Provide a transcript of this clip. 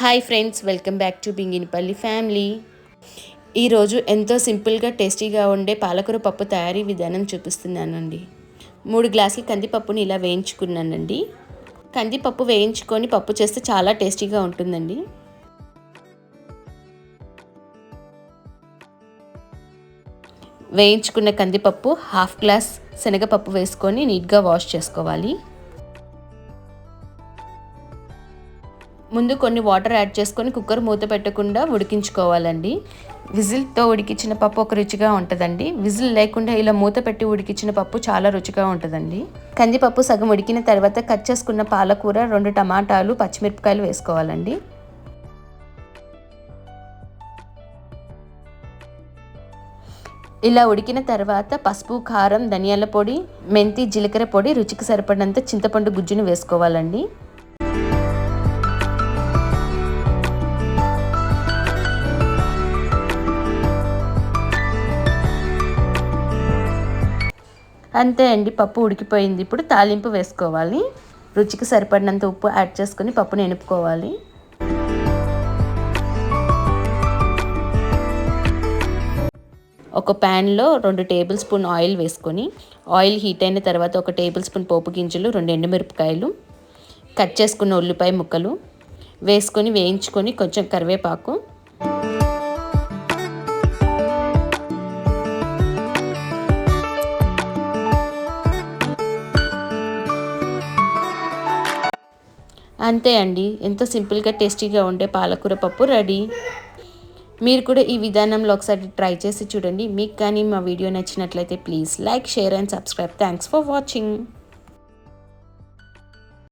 Hi friends welcome back to Binginipalli family ఈరోజు ఎంతో సింపుల్గా టేస్టీగా ఉండే పాలకూర పప్పు తయారీ విధానం చూపిస్తున్నానండి. మూడు గ్లాసుల కందిపప్పుని ఇలా వేయించుకున్నానండి. కందిపప్పు వేయించుకొని పప్పు చేస్తే చాలా టేస్టీగా ఉంటుందండి. వేయించుకున్న కందిపప్పు హాఫ్ గ్లాస్ శనగపప్పు వేసుకొని నీట్గా వాష్ చేసుకోవాలి. ముందు కొన్ని వాటర్ యాడ్ చేసుకొని కుక్కర్ మూత పెట్టకుండా ఉడికించుకోవాలండి. విజిల్తో ఉడికించిన పప్పు ఒక రుచిగా ఉంటుందండి. విజిల్ లేకుండా ఇలా మూత పెట్టి ఉడికించిన పప్పు చాలా రుచిగా ఉంటుందండి. కందిపప్పు సగం ఉడికిన తర్వాత కట్ చేసుకున్న పాలకూర రెండు టమాటాలు పచ్చిమిరపకాయలు వేసుకోవాలండి. ఇలా ఉడికిన తర్వాత పసుపు కారం ధనియాల పొడి మెంతి జీలకర్ర పొడి రుచికి సరిపడినంత చింతపండు గుజ్జును వేసుకోవాలండి. అంతే అండి పప్పు ఉడికిపోయింది. ఇప్పుడు తాలింపు వేసుకోవాలి. రుచికి సరిపడినంత ఉప్పు యాడ్ చేసుకొని పప్పుని ఎనుపుకోవాలి. ఒక ప్యాన్లో రెండు టేబుల్ స్పూన్ ఆయిల్ వేసుకొని ఆయిల్ హీట్ అయిన తర్వాత ఒక టేబుల్ స్పూన్ పోపు గింజలు రెండు ఎండుమిరపకాయలు కట్ చేసుకున్న ఉల్లిపాయ ముక్కలు వేసుకొని వేయించుకొని కొంచెం కరివేపాకు అంతే అండి. ఎంతో సింపుల్గా టేస్టీగా ఉండే పాలకూర పప్పు రెడీ. మీరు కూడా ఈ విధానంలో ఒకసారి ట్రై చేసి చూడండి. మీకు కానీ మా వీడియో నచ్చినట్లయితే please like share and subscribe. Thanks for watching.